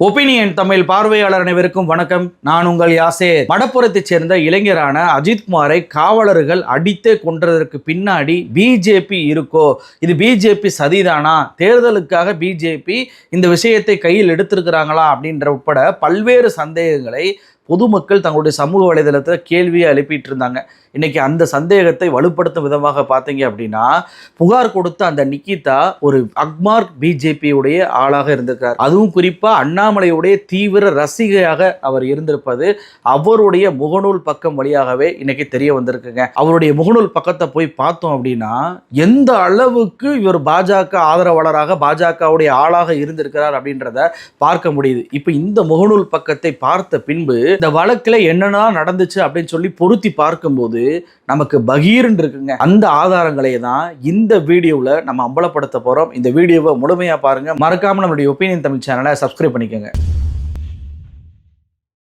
Opinion Tamil பார்வையாளர் அனைவருக்கும் வணக்கம். நான் உங்கள் யாசே மடப்புறத்தைச் சேர்ந்த இளைஞரான அஜித்குமாரை காவலர்கள் அடித்தே கொன்றதற்கு பின்னாடி பிஜேபி இருக்கோ? இது பிஜேபி சதிதானா? தேர்தலுக்காக பிஜேபி இந்த விஷயத்தை கையில் எடுத்திருக்கிறாங்களா? அப்படின்ற உட்பட பல்வேறு சந்தேகங்களை பொதுமக்கள் தங்களுடைய சமூக வலைதளத்தில் கேள்வியை எழுப்பிட்டு இருந்தாங்க இன்றைக்கி அந்த சந்தேகத்தை வலுப்படுத்தும் விதமாக பார்த்தீங்க அப்படின்னா புகார் கொடுத்த அந்த நிக்கிதா ஒரு அக்மார்க் பிஜேபியுடைய ஆளாக இருந்திருக்கார் அதுவும் குறிப்பாக அண்ணாமலையுடைய தீவிர ரசிகையாக அவர் இருந்திருப்பது அவருடைய முகநூல் பக்கம் வழியாகவே இன்னைக்கு தெரிய வந்திருக்குங்க. அவருடைய முகநூல் பக்கத்தை போய் பார்த்தோம் அப்படின்னா எந்த அளவுக்கு இவர் பாஜக ஆதரவாளராக பாஜகவுடைய ஆளாக இருந்திருக்கிறார் அப்படின்றத பார்க்க முடியுது. இப்போ இந்த முகநூல் பக்கத்தை பார்த்த பின்பு இந்த வழக்குல என்னென்ன நடந்துச்சு அப்படின்னு சொல்லி பொருத்தி பார்க்கும்போது நமக்கு பகீர்னு இருக்குங்க. அந்த ஆதாரங்களை தான் இந்த வீடியோவில் நம்ம அம்பலப்படுத்த போகிறோம் இந்த வீடியோவை முழுமையாக பாருங்க. மறக்காமல் நம்மளுடைய ஒப்பீனியன் தமிழ் சேனலை சப்ஸ்கிரைப் பண்ணிக்கோங்க.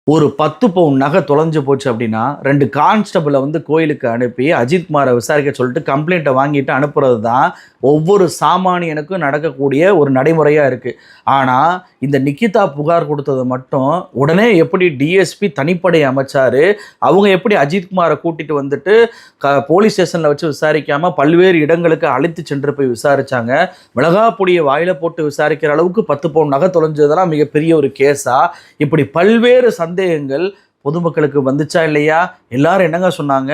ஒரு பத்து பவுன் நகை தொலைஞ்சு போச்சு அப்படின்னா ரெண்டு கான்ஸ்டபிளை வந்து கோயிலுக்கு அனுப்பி அஜித்குமாரை விசாரிக்க சொல்லிட்டு கம்ப்ளைண்ட்டை வாங்கிட்டு அனுப்புறது தான் ஒவ்வொரு சாமானியனுக்கும் நடக்கக்கூடிய ஒரு நடைமுறையாக இருக்குது ஆனால் இந்த நிக்கிதா புகார் கொடுத்தது மட்டும் உடனே எப்படி டிஎஸ்பி தனிப்படை அமைச்சாரு? அவங்க எப்படி அஜித்குமாரை கூட்டிட்டு வந்துட்டு க போலீஸ் ஸ்டேஷனில் வச்சு விசாரிக்காமல் பல்வேறு இடங்களுக்கு அழைத்து சென்று போய் விசாரிச்சாங்க. மிளகா பொடியை வாயில போட்டு விசாரிக்கிற அளவுக்கு பத்து பவுன் நகை தொலைஞ்சதெல்லாம் மிகப்பெரிய ஒரு கேஸா? இப்படி பல்வேறு சந்தேகங்கள் பொதுமக்களுக்கு வந்துச்சா இல்லையா? எல்லாரும் என்னங்க சொன்னாங்க?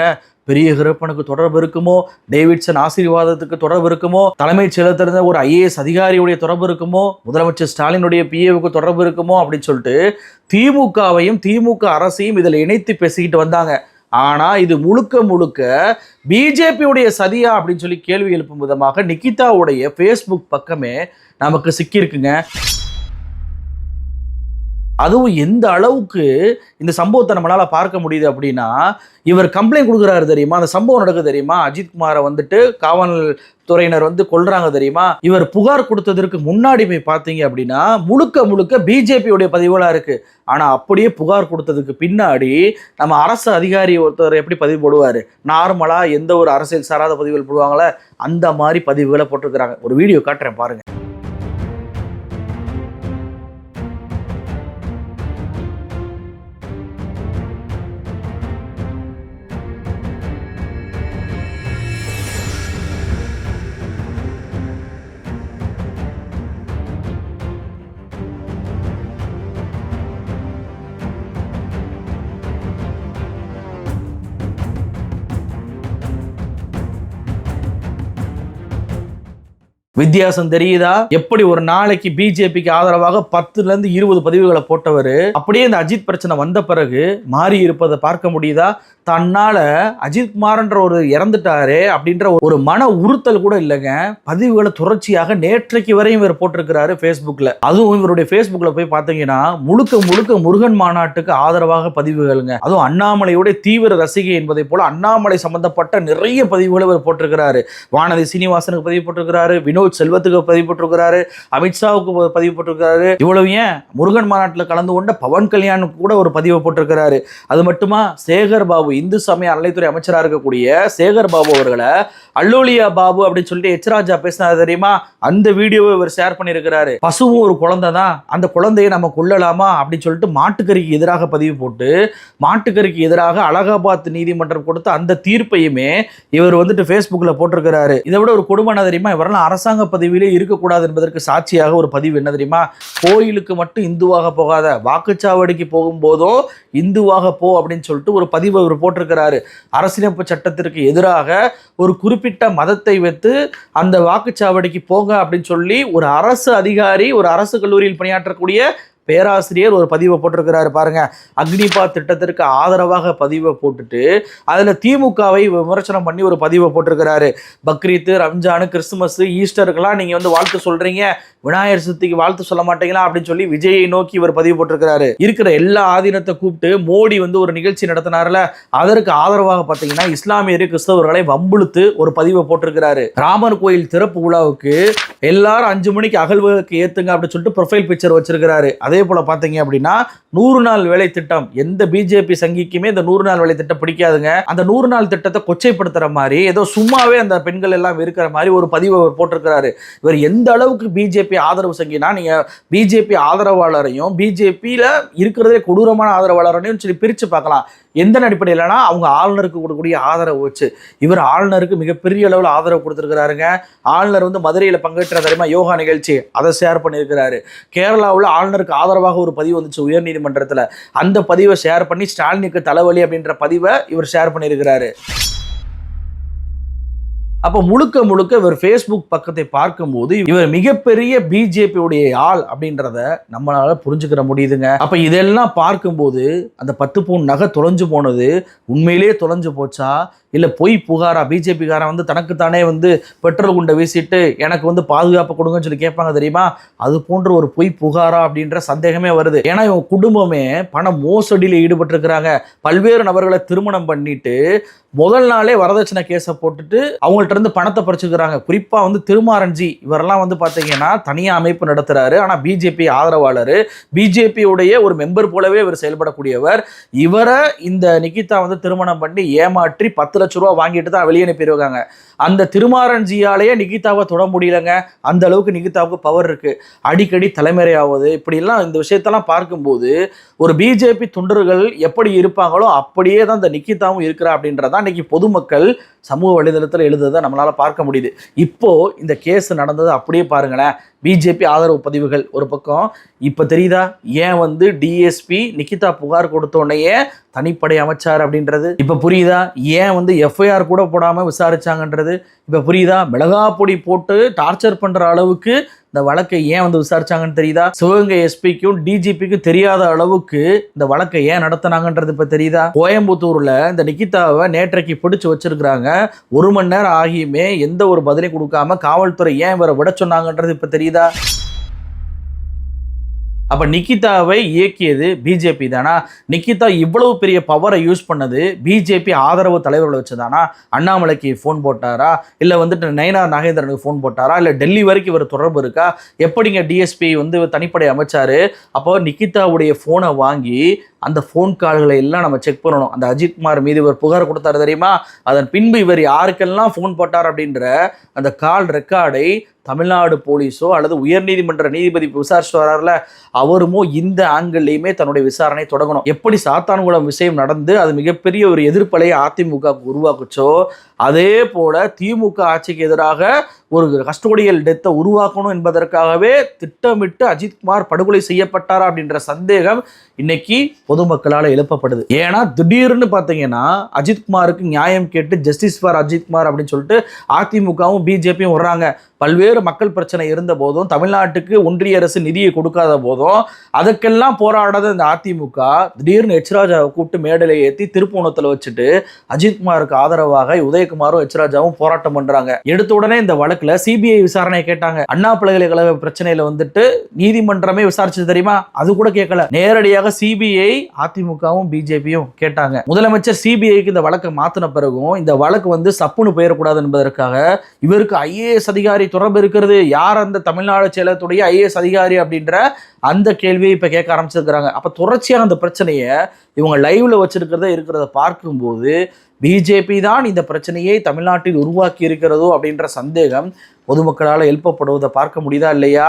பெரிய ஹிரப்பனுக்கு தொடர்பு இருக்குமோ? டேவிட்சன் ஆசீர்வாதத்துக்கு தொடர்பு இருக்குமோ? தலைமைச் செயலத்திலிருந்த ஒரு ஐஏஎஸ் அதிகாரியுடைய தொடர்பு இருக்குமோ? முதலமைச்சர் ஸ்டாலினுடைய பிஏவுக்கு தொடர்பு இருக்குமோ? அப்படின்னு சொல்லிட்டு திமுகவையும் திமுக அரசையும் இதில் இணைத்து பேசிக்கிட்டு வந்தாங்க. ஆனா இது முழுக்க முழுக்க பிஜேபியுடைய சதியா? அப்படின்னு சொல்லி கேள்வி எழுப்பும் விதமாக நிக்கிதாவுடைய ஃபேஸ்புக் பக்கமே நமக்கு சிக்கியிருக்குங்க. அதுவும் எந்த அளவுக்கு இந்த சம்பவத்தை நம்மளால் பார்க்க முடியுது அப்படின்னா இவர் கம்ப்ளைண்ட் கொடுக்குறாரு தெரியுமா? அந்த சம்பவம் நடக்குது தெரியுமா? அஜித்குமாரை வந்துட்டு காவல் துறையினர் வந்து கொள்றாங்க தெரியுமா? இவர் புகார் கொடுத்ததற்கு முன்னாடி போய் பார்த்தீங்க அப்படின்னா முழுக்க முழுக்க பிஜேபியுடைய பதிவுகளாக இருக்கு. ஆனால் அப்படியே புகார் கொடுத்ததுக்கு பின்னாடி நம்ம அரசு அதிகாரி ஒருத்தர் எப்படி பதிவு போடுவார்? நார்மலாக எந்த ஒரு அரசியல் சாராத பதிவுகள் போடுவாங்களே அந்த மாதிரி பதிவுகளை போட்டிருக்கிறாங்க. ஒரு வீடியோ காட்டுறேன் பாருங்கள் வித்தியாசம் தெரியுதா? எப்படி ஒரு நாளைக்கு பிஜேபிக்கு ஆதரவாக பத்துல இருந்து இருபது பதிவுகளை போட்டவர் அப்படியே இந்த அஜித் பிரச்சனை வந்த பிறகு மாறி இருப்பதை பார்க்க முடியுதா? தன்னால அஜித் குமார்ன்ற ஒரு இறந்துட்டாரு அப்படின்ற ஒரு மன உறுத்தல் கூட இல்லைங்க. பதிவுகளை தொடர்ச்சியாக நேற்றைக்கு வரையும் இவர் போட்டிருக்கிறாரு ஃபேஸ்புக்கில் அதுவும் இவருடைய ஃபேஸ்புக்கில் போய் பார்த்தீங்கன்னா முழுக்க முழுக்க முருகன் மாநாட்டுக்கு ஆதரவாக பதிவுகளுங்க. அதுவும் அண்ணாமலையுடைய தீவிர ரசிகை என்பதை போல அண்ணாமலை சம்பந்தப்பட்ட நிறைய பதிவுகளை இவர் போட்டிருக்கிறாரு. வானதி சீனிவாசனுக்கு பதிவு போட்டிருக்கிறாரு வினோத் செல்வத்துக்கு பதிவு போட்டிருக்கிறாரு அமித்ஷாவுக்கு பதிவு போட்டிருக்கிறாரு இவ்வளவு ஏன்? முருகன் மாநாட்டில் கலந்து கொண்ட பவன் கல்யாணுக்கு கூட ஒரு பதிவை போட்டிருக்கிறாரு அது மட்டுமா? சேகர் பாபு இந்து சமய அறநிலைத்துறை அமைச்சராக இருக்கக்கூடிய சேகர் பாபு அவர்களை அல்லோலியா பாபு அப்படின்னு சொல்லிட்டு எச்ராஜா பேசினாரு தெரியுமா? அந்த வீடியோவை இவர் ஷேர் பண்ணியிருக்கிறாரு. பசுவும் ஒரு குழந்தை தான். அந்த குழந்தையை நம்ம கொள்ளலாமா அப்படின்னு சொல்லிட்டு மாட்டுக்கறிக்கு எதிராக பதிவு போட்டு மாட்டுக்கறிக்கு எதிராக அலகாபாத் நீதிமன்றம் கொடுத்த அந்த தீர்ப்பையுமே இவர் வந்துட்டு ஃபேஸ்புக்கில் போட்டிருக்கிறாரு. இதை விட ஒரு கொடுமை தெரியுமா? இவரெல்லாம் அரசாங்க பதவியிலே இருக்கக்கூடாது என்பதற்கு சாட்சியாக ஒரு பதிவு என்ன தெரியுமா? கோயிலுக்கு மட்டும் இந்துவாக போகாத வாக்குச்சாவடிக்கு போகும்போதும் இந்துவாக போ அப்படின்னு சொல்லிட்டு ஒரு பதிவு அவர் போட்டிருக்கிறாரு. அரசியலமைப்பு சட்டத்திற்கு எதிராக ஒரு குறிப்பிட்ட மதத்தை வைத்து அந்த வாக்குச்சாவடிக்கு போங்க அப்படின்னு சொல்லி ஒரு அரசு அதிகாரி ஒரு அரசு கல்லூரியில் பணியாற்றக்கூடிய பேராசிரியர் ஒரு பதிவை போட்டிருக்கிறாரு பாருங்க. அக்னிபாத் திட்டத்திற்கு ஆதரவாக பதிவை போட்டுட்டு அதில் திமுகவை விமர்சனம் பண்ணி ஒரு பதிவை போட்டிருக்கிறாரு. பக்ரீத்து ரம்ஜானு கிறிஸ்துமஸ் ஈஸ்டருக்கெல்லாம் நீங்கள் வந்து வாழ்த்து சொல்கிறீங்க விநாயகர் சதுர்த்திக்கு வாழ்த்து சொல்ல மாட்டீங்களா அப்படின்னு சொல்லி விஜயை நோக்கி இவர் பதிவு போட்டிருக்கிறாரு. இருக்கிற எல்லா ஆதீனத்தை கூப்பிட்டு மோடி வந்து ஒரு நிகழ்ச்சி நடத்தினார்ல அதற்கு ஆதரவாக பார்த்தீங்கன்னா இஸ்லாமியர் கிறிஸ்தவர்களை வம்புழுத்து ஒரு பதிவை போட்டிருக்கிறாரு. ராமர் கோயில் திறப்பு விழாவுக்கு எல்லாரும் அஞ்சு மணிக்கு அகழ்வுக்கு ஏத்துங்க அப்படின்னு சொல்லிட்டு ப்ரொஃபைல் பிக்சர் வச்சிருக்கிறாரு. அதே போல பாத்தீங்க அப்படின்னா நூறு நாள் வேலை திட்டம். எந்த பிஜேபி சங்கிக்குமே இந்த நூறு நாள் வேலை திட்டம் பிடிக்காதுங்க. அந்த நூறு நாள் திட்டத்தை கொச்சைப்படுத்துற மாதிரி ஏதோ சும்மாவே அந்த பெண்கள் எல்லாம் இருக்கிற மாதிரி ஒரு பதிவு அவர் போட்டிருக்கிறாரு. இவர் எந்த அளவுக்கு பிஜேபி ஆதரவு சங்கினா நீங்க பிஜேபி ஆதரவாளரையும் பிஜேபியில இருக்கிறதே கொடூரமான ஆதரவாளரையும் சொல்லி பிரிச்சு பார்க்கலாம். எந்த அடிப்படையிலனா அவங்க ஆளுநருக்கு கொடுக்கக்கூடிய ஆதரவு வச்சு. இவர் ஆளுநருக்கு மிகப்பெரிய அளவில் ஆதரவு கொடுத்துருக்கிறாருங்க. ஆளுநர் வந்து மதுரையில் பங்கு நடைபெற்ற தெரியுமா? யோகா நிகழ்ச்சி. அதை ஷேர் பண்ணியிருக்கிறாரு. கேரளாவில் ஆளுநருக்கு ஆதரவாக ஒரு பதிவு வந்துச்சு உயர்நீதிமன்றத்தில். அந்த பதிவை ஷேர் பண்ணி ஸ்டாலினுக்கு தலைவலி அப்படின்ற பதிவை இவர் ஷேர் பண்ணியிருக்கிறாரு. அப்போ முழுக்க முழுக்க இவர் ஃபேஸ்புக் பக்கத்தை பார்க்கும்போது இவர் மிகப்பெரிய பிஜேபியுடைய ஆள் அப்படின்றத நம்மளால புரிஞ்சுக்கிற முடியுதுங்க. அப்ப இதெல்லாம் பார்க்கும்போது அந்த பத்து பவுன் நகை தொலைஞ்சு போனது உண்மையிலேயே தொலைஞ்சு போச்சா? இல்ல பொய் புகாரா? பிஜேபிக்காரன் வந்து தனக்குத்தானே வந்து பெட்ரோல் குண்டை வீசிட்டு எனக்கு வந்து பாதுகாப்பு கொடுங்கன்னு சொல்லி கேட்பாங்க தெரியுமா? அது போன்ற ஒரு பொய் புகாரா அப்படின்ற சந்தேகமே வருது. ஏன்னா இவங்க குடும்பமே பண மோசடியில் ஈடுபட்டிருக்கிறாங்க. பல்வேறு நபர்களை திருமணம் பண்ணிட்டு முதல் நாளே வரதட்சணை கேஸை போட்டுட்டு அவங்கள்ட்ட இருந்து பணத்தை பறிச்சுக்கிறாங்க. குறிப்பாக வந்து திருமாரஞ்சி இவரெல்லாம் வந்து பார்த்தீங்கன்னா தனியாக அமைப்பு நடத்துகிறாரு ஆனால் பிஜேபி ஆதரவாளர். பிஜேபியுடைய ஒரு மெம்பர் போலவே இவர் செயல்படக்கூடியவர். இவரை இந்த நிகிதா வந்து திருமணம் பண்ணி ஏமாற்றி பத்து லட்ச ரூபா வாங்கிட்டு தான் வெளியே அனுப்பிடுவாங்க அந்த திருமாரஞ்சியாலேயே நிகிதாவை தொட முடியலங்க. அந்த அளவுக்கு நிகிதாவுக்கு பவர் இருக்குது அடிக்கடி தலைமறையாவது. இப்படிலாம் இந்த விஷயத்தெல்லாம் பார்க்கும்போது ஒரு பிஜேபி தொண்டர்கள் எப்படி இருப்பாங்களோ அப்படியே தான் இந்த நிக்கிதாவும் இருக்கிறா அப்படின்றதான் இன்னைக்கு பொதுமக்கள் சமூக வலைதளத்தில் எழுதுறதை நம்மளால் பார்க்க முடியுது. இப்போது இந்த கேஸ் நடந்தது அப்படியே பாருங்களேன். பிஜேபி ஆதரவு பதிவுகள் ஒரு பக்கம். இப்போ தெரியுதா? ஏன் வந்து டிஎஸ்பி நிக்கிதா புகார் கொடுத்த உடனேயே தனிப்படை அமைச்சார் அப்படின்றது? இப்போ புரியுதா? ஏன் வந்து எஃப்ஐஆர் கூட போடாமல் விசாரிச்சாங்கன்றது? இப்போ புரியுதா? மிளகா பொடி போட்டு டார்ச்சர் பண்ணுற அளவுக்கு இந்த வழக்கை ஏன் வந்து விசாரிச்சாங்கன்னு தெரியுதா? சிவகங்கை எஸ்பிக்கும் டிஜிபிக்கும் தெரியாத அளவுக்கு இந்த வழக்கை ஏன் நடத்தினாங்கன்றது இப்ப தெரியுதா? கோயம்புத்தூர்ல இந்த நிகிதாவை நேற்றைக்கு பிடிச்சு வச்சிருக்கிறாங்க. ஒரு மணி நேரம் ஆகியுமே எந்த ஒரு பதிலையும் கொடுக்காம காவல்துறை ஏன் இவரை விட சொன்னாங்கன்றது இப்ப தெரியுதா? அப்ப நிக்கிதாவை இயக்கியது பிஜேபி தானா? நிக்கிதா இவ்வளவு பெரிய பவரை யூஸ் பண்ணது பிஜேபி ஆதரவு தலைவர்களை வச்சுதானா? அண்ணாமலைக்கு ஃபோன் போட்டாரா? இல்ல வந்துட்டு நயனார் நாகேந்திரனுக்கு ஃபோன் போட்டாரா? இல்ல டெல்லி வரைக்கும் இவர் தொடர்பு இருக்கா? எப்படிங்க டிஎஸ்பி வந்து தனிப்படை அமைச்சாரு? அப்போ நிக்கிதாவுடைய ஃபோனை வாங்கி அந்த ஃபோன் கால்களை எல்லாம் நம்ம செக் பண்ணணும். அந்த அஜித்குமார் மீது இவர் புகார் கொடுத்தாரு தெரியுமா? அதன் பின்பு இவர் யாருக்கெல்லாம் ஃபோன் போட்டார் அப்படின்ற அந்த கால் ரெக்கார்டை தமிழ்நாடு போலீஸோ அல்லது உயர்நீதிமன்ற நீதிபதி விசாரிச்சுட்டு வராருல அவருமோ இந்த ஆங்கிள்லையுமே தன்னுடைய விசாரணை தொடங்கணும். எப்படி சாத்தான்குளம் விஷயம் நடந்து அது மிகப்பெரிய ஒரு எதிர்ப்பலையை அதிமுக உருவாக்குச்சோ அதே போல திமுக ஆட்சிக்கு எதிராக ஒரு கஸ்டோடியல் டெத்தை உருவாக்கணும் என்பதற்காகவே திட்டமிட்டு அஜித்குமார் படுகொலை செய்யப்பட்டாரா அப்படின்ற சந்தேகம் இன்னைக்கு பொதுமக்களால் எழுப்பப்படுது. ஏன்னா திடீர்னு பார்த்தீங்கன்னா அஜித்குமாருக்கு நியாயம் கேட்டு ஜஸ்டிஸ் ஃபார் அஜித்குமார் அப்படின்னு சொல்லிட்டு அதிமுகவும் பிஜேபியும் வர்றாங்க. பல்வேறு மக்கள் பிரச்சனை இருந்த போதும் தமிழ்நாட்டுக்கு ஒன்றிய அரசு நிதியை கொடுக்காத போதும் அதுக்கெல்லாம் போராடாத இந்த அதிமுக திடீர்னு எச்ராஜாவை கூப்பிட்டு மேடையில் ஏற்றி திருப்பூணத்தில் வச்சுட்டு அஜித்குமாருக்கு ஆதரவாக உதயகுமாரும் எச்ராஜாவும் போராட்டம் பண்றாங்க. எடுத்த உடனே இந்த வழக்குல சிபிஐ விசாரணை கேட்டாங்க. அண்ணா பல்கலைக்கழக பிரச்சனையில வந்துட்டு நீதிமன்றமே விசாரிச்சது தெரியுமா? அது கூட கேட்கல. நேரடியாக சிபிஐ அதிமுகவும் பிஜேபியும் கேட்டாங்க. முதலமைச்சர் சிபிஐக்கு இந்த வழக்கை மாத்தின பிறகும் இந்த வழக்கு வந்து சப்புன்னு போயிடக்கூடாது என்பதற்காக இவருக்கு ஐஏஎஸ் அதிகாரி தொடர்பு இருக்கிறது? யார் அந்த தமிழ்நாடு செயலகத்துடைய ஐஏஎஸ் அதிகாரி அப்படின்ற அந்த கேள்வியை இப்போ கேட்க ஆரம்பிச்சிருக்கிறாங்க. அப்போ தொடர்ச்சியான அந்த பிரச்சனையை இவங்க லைவ்ல வச்சிருக்கிறத இருக்கிறத பார்க்கும்போது பிஜேபி தான் இந்த பிரச்சனையை தமிழ்நாட்டில் உருவாக்கி இருக்கிறதோ அப்படின்ற சந்தேகம் பொதுமக்களால் எழுப்பப்படுவதை பார்க்க முடியுதா இல்லையா?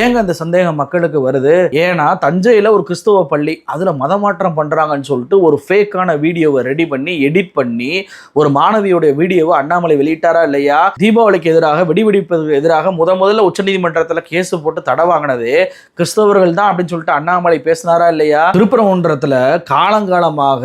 ஏங்க அந்த சந்தேகம் மக்களுக்கு வருது? ஏன்னா தஞ்சையில் ஒரு கிறிஸ்துவ பள்ளி அதில் மதமாற்றம் பண்ணுறாங்கன்னு சொல்லிட்டு ஒரு ஃபேக்கான வீடியோவை ரெடி பண்ணி எடிட் பண்ணி ஒரு மாணவியோடைய வீடியோவை அண்ணாமலை வெளியிட்டாரா இல்லையா? தீபாவளிக்கு எதிராக வெடிவெடிப்பதற்கு எதிராக முத முதல்ல உச்சநீதிமன்றத்தில் கேஸ் போட்டு தடை வாங்கினது கிறிஸ்தவர்கள் தான் அப்படின்னு சொல்லிட்டு அண்ணாமலை பேசினாரா இல்லையா? திருப்பரங்குன்றத்தில் காலங்காலமாக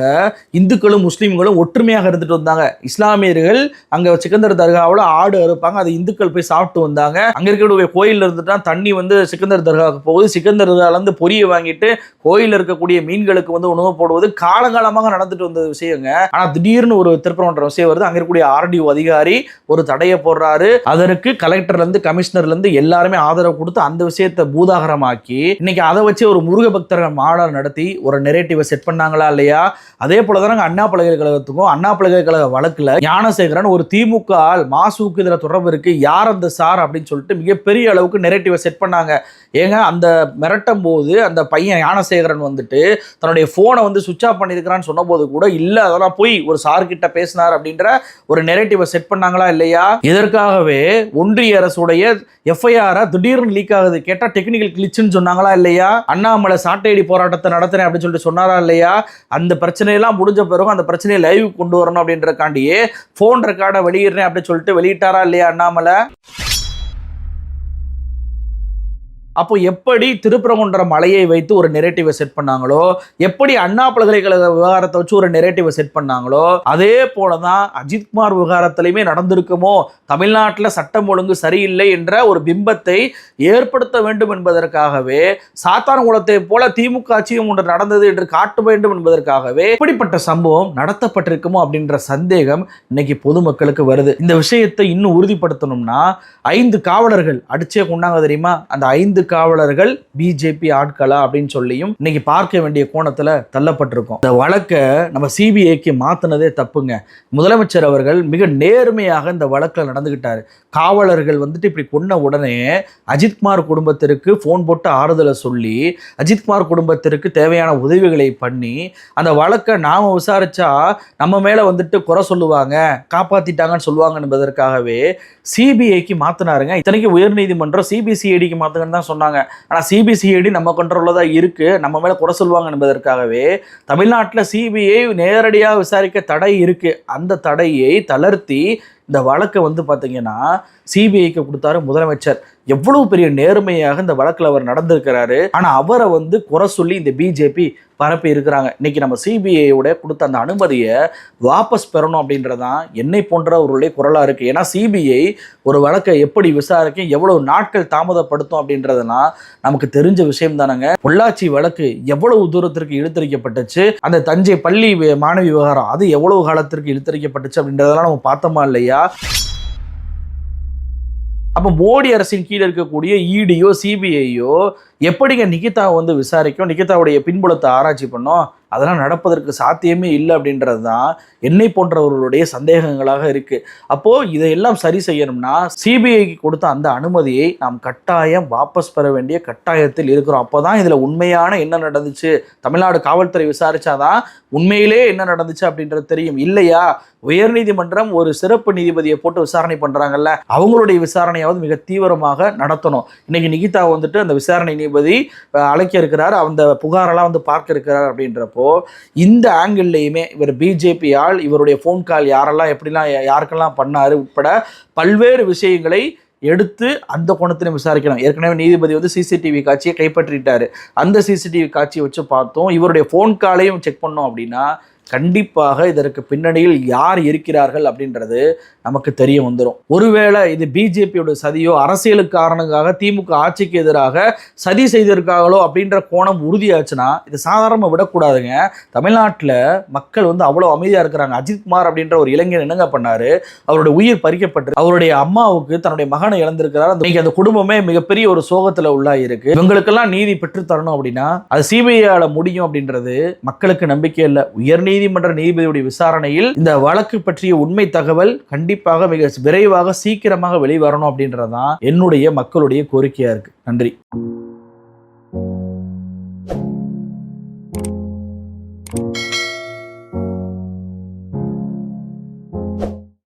இந்துக்களும் முஸ்லீம்களும் ஒற்றுமையாக இருந்துட்டு வந்தாங்க. இஸ்லாமியர்கள் அங்கே சிக்கந்தர் தர்காவில் ஆடு அறுப்பாங்க. அதை இந்துக்கள் போய் சாப்பிட்டு வந்தாங்க. அங்கே இருக்கக்கூடிய கோயில் இருந்துட்டு தண்ணி வந்து சிக்கந்தர் தர்காவுக்கு போகுது. சிக்கந்தர் தர்காலேருந்து பொரியை வாங்கிட்டு கோயிலில் இருக்கக்கூடிய மீன்களுக்கு வந்து உணவு போடுவது காலங்காலமாக நடந்துட்டு வந்த விஷயங்க. ஆனா திடீர்னு ஒரு திருப்பரங்குன்ற விஷயம் வருது. அங்க இருக்கக்கூடிய ஆர்டிஓ அதிகாரி ஒரு தடையை போடுறாரு. அதற்கு கலெக்டர்ல இருந்து கமிஷனர்ல இருந்து எல்லாருமே ஆதரவு கொடுத்து அந்த விஷயத்தை பூதாகரமாக்கி இன்னைக்கு அதை வச்சு ஒரு முருக பக்தர்கள் மாநாடு நடத்தி ஒரு நெரேட்டிவை செட் பண்ணாங்களா இல்லையா? அதே போல தானே அண்ணா பல்கலைக்கழகத்துக்கும் அண்ணா பல்கலைக்கழக வழக்குல ஞானசேகரன் ஒரு திமுக ஆள் மாசுக்கு இதுல தொடர்பு இருக்கு. யார் அந்த சார் அப்படின்னு சொல்லிட்டு மிகப்பெரிய அளவுக்கு நெரேட்டிவை செட் பண்ண பண்ணாங்க ஏங்க அந்த மிரட்டும் போது அந்த பையன் ஞானசேகரன் வந்துட்டு தன்னுடைய ஃபோனை வந்து சுவிச் ஆஃப் பண்ணியிருக்கிறான்னு சொன்னபோது கூட இல்லை அதெல்லாம் போய் ஒரு சார்கிட்ட பேசினார் அப்படின்ற ஒரு நெரேட்டிவை செட் பண்ணாங்களா இல்லையா? இதற்காகவே ஒன்றிய அரசுடைய எஃப்ஐஆரை திடீர்னு லீக் ஆகுது. கேட்டால் டெக்னிக்கல் கிளிச்சுன்னு சொன்னாங்களா இல்லையா? அண்ணாமலை சாட்டையடி போராட்டத்தை நடத்துறேன் அப்படின்னு சொல்லிட்டு சொன்னாரா இல்லையா? அந்த பிரச்சனையெல்லாம் முடிஞ்ச பிறகு அந்த பிரச்சனையை லைவ் கொண்டு வரணும் அப்படின்றக்காண்டியே ஃபோன் ரெக்கார்டை வெளியிடுறேன் அப்படின்னு சொல்லிட்டு வெளியிட்டாரா இல்லையா அண்ணாமலை? அப்போ எப்படி திருப்பரங்குன்ற மலையை வைத்து ஒரு நெரேட்டிவை செட் பண்ணாங்களோ எப்படி அண்ணா பல்கலைக்கழக விவகாரத்தை வச்சு ஒரு நெரேட்டிவை செட் பண்ணாங்களோ அதே போலதான் அஜித்குமார் விவகாரத்திலையுமே நடந்திருக்குமோ தமிழ்நாட்டில் சட்டம் ஒழுங்கு சரியில்லை என்ற ஒரு பிம்பத்தை ஏற்படுத்த வேண்டும் என்பதற்காகவே சாத்தான்குளத்தை போல திமுக ஆட்சியும் ஒன்று நடந்தது என்று காட்ட வேண்டும் என்பதற்காகவே இப்படிப்பட்ட சம்பவம் நடத்தப்பட்டிருக்குமோ அப்படின்ற சந்தேகம் இன்னைக்கு பொதுமக்களுக்கு வருது. இந்த விஷயத்தை இன்னும் உறுதிப்படுத்தணும்னா ஐந்து காவலர்கள் அடிச்சே கொண்டாங்க தெரியுமா? அந்த ஐந்து காவலர்கள் பிஜேபி ஆட்களா அப்படின்னு சொல்லியும் இன்னைக்கு பார்க்க வேண்டிய கோணத்துல தள்ளப்பட்டிருக்கோம். இந்த வழக்கை நம்ம சிபிஐக்கு மாத்தினதே தப்புங்க. முதலமைச்சர் அவர்கள் மிக நேர்மையாக இந்த வழக்கில் நடந்துகிட்டாரு. காவலர்கள் வந்துட்டு இப்படி கொன்ன உடனே அஜித்குமார் குடும்பத்திற்கு ஃபோன் போட்டு ஆறுதலை சொல்லி அஜித்குமார் குடும்பத்திற்கு தேவையான உதவிகளை பண்ணி அந்த வழக்கை நாம விசாரிச்சா நம்ம மேல வந்துட்டு குறை சொல்லுவாங்க காப்பாத்திட்டாங்கன்னு சொல்லுவாங்க என்பதற்காகவே சிபிஐக்கு மாத்தினாருங்க. இத்தனைக்கு உயர்நீதிமன்றம் சிபிசிஐடிக்கு மாத்துங்கன்னு தான் சொன்னாங்க. சொன்னாங்க. ஆனால் சிபிசிஐடி நம்ம கண்ட்ரோலில் தான் இருக்கு. நம்ம மேலே குறை சொல்லுவாங்க என்பதற்காகவே தமிழ்நாட்டில் சிபிஐ நேரடியாக விசாரிக்க தடை இருக்குது அந்த தடையை தளர்த்தி இந்த வழக்கை வந்து பார்த்தீங்கன்னா சிபிஐக்கு கொடுத்தாரு முதலமைச்சர். எவ்வளவு பெரிய நேர்மையாக இந்த வழக்கில் அவர் நடந்திருக்கிறாரு. ஆனால் அவரை வந்து குறை சொல்லி இந்த பிஜேபி பரப்பி இருக்கிறாங்க. இன்னைக்கு நம்ம சிபிஐயோட கொடுத்த அந்த அனுமதியை வாபஸ் பெறணும் அப்படின்றதான் என்னை போன்ற போன்றவர்களுடைய குரலாக இருக்குது ஏன்னா சிபிஐ ஒரு வழக்கை எப்படி விசாரிக்க எவ்வளவு நாட்கள் தாமதப்படுத்தும் அப்படின்றதெல்லாம் நமக்கு தெரிஞ்ச விஷயம் தானங்க பொள்ளாச்சி வழக்கு எவ்வளவு தூரத்திற்கு இழுத்தரிக்கப்பட்டுச்சு அந்த தஞ்சை பள்ளி மாணவி விவகாரம் அது எவ்வளவு காலத்திற்கு இழுத்தரிக்கப்பட்டுச்சு அப்படின்றதெல்லாம் நம்ம பார்த்தோமா இல்லையா? அப்போ மோடி அரசின் கீழே இருக்கக்கூடிய இடியோ சிபிஐயோ எப்படிங்க நிகிதாவை வந்து விசாரிக்கும்? நிகிதாவுடைய பின்புலத்தை ஆராய்ச்சி பண்ணோம். அதெல்லாம் நடப்பதற்கு சாத்தியமே இல்லை அப்படின்றது தான் என்னை போன்றவர்களுடைய சந்தேகங்களாக இருக்குது அப்போது இதையெல்லாம் சரி செய்யணும்னா சிபிஐக்கு கொடுத்த அந்த அனுமதியை நாம் கட்டாயம் வாபஸ் பெற வேண்டிய கட்டாயத்தில் இருக்கிறோம். அப்போ தான் இதில் உண்மையான என்ன நடந்துச்சு? தமிழ்நாடு காவல்துறை விசாரித்தாதான் உண்மையிலே என்ன நடந்துச்சு அப்படின்றது தெரியும். இல்லையா? உயர்நீதிமன்றம் ஒரு சிறப்பு நீதிபதியை போட்டு விசாரணை பண்ணுறாங்கல்ல அவங்களுடைய விசாரணையாவது மிக தீவிரமாக நடத்தணும். இன்னைக்கு நிகிதா வந்துட்டு அந்த விசாரணை நீதிபதி அழைக்க இருக்கிறார். அந்த புகாரெல்லாம் வந்து பார்க்க இருக்கிறார் அப்படின்றப்போ இந்த ஆங்கிள்லையுமே இவர் பிஜேபியால் இவருடைய ஃபோன் கால் யாரெல்லாம் எப்படிலாம் யாருக்கெல்லாம் பண்ணார் உட்பட பல்வேறு விஷயங்களை எடுத்து அந்த கோணத்திலையும் விசாரிக்கணும். ஏற்கனவே நீதிபதி வந்து சிசிடிவி காட்சியை கைப்பற்றிட்டாரு. அந்த சிசிடிவி காட்சியை வச்சு பார்த்தோம். இவருடைய ஃபோன் காலையும் செக் பண்ணோம் அப்படின்னா கண்டிப்பாக இதற்கு பின்னணியில் யார் இருக்கிறார்கள் அப்படின்றது நமக்கு தெரிய வந்துடும் ஒருவேளை இது பிஜேபியோட சதியோ அரசியலுக்கு காரணங்காக திமுக ஆட்சிக்கு எதிராக சதி செய்திருக்காங்களோ அப்படின்ற கோணம் உறுதியாச்சுன்னா இது சாதாரணமாக விடக்கூடாதுங்க. தமிழ்நாட்டில் மக்கள் வந்து அவ்வளோ அமைதியாக இருக்கிறாங்க. அஜித்குமார் அப்படின்ற ஒரு இளைஞர் என்னங்க பண்ணார்? அவருடைய உயிர் பறிக்கப்பட்டு அவருடைய அம்மாவுக்கு தன்னுடைய மகனை இழந்திருக்கிறார். அந்த இன்னைக்கு அந்த குடும்பமே மிகப்பெரிய ஒரு சோகத்தில் உள்ளாக இருக்கு இவங்களுக்கெல்லாம் நீதி பெற்று தரணும் அப்படின்னா அது சிபிஐயால் முடியும் அப்படின்றது மக்களுக்கு நம்பிக்கை இல்லை. நீதிமன்ற நீதிபதியுடைய விசாரணையில் இந்த வழக்கு பற்றிய உண்மை தகவல் கண்டிப்பாக மிக விரைவாக சீக்கிரமாக வெளிவரணும் அப்படின்றதுதான் என்னுடைய மக்களுடைய கோரிக்கையா இருக்கு. நன்றி.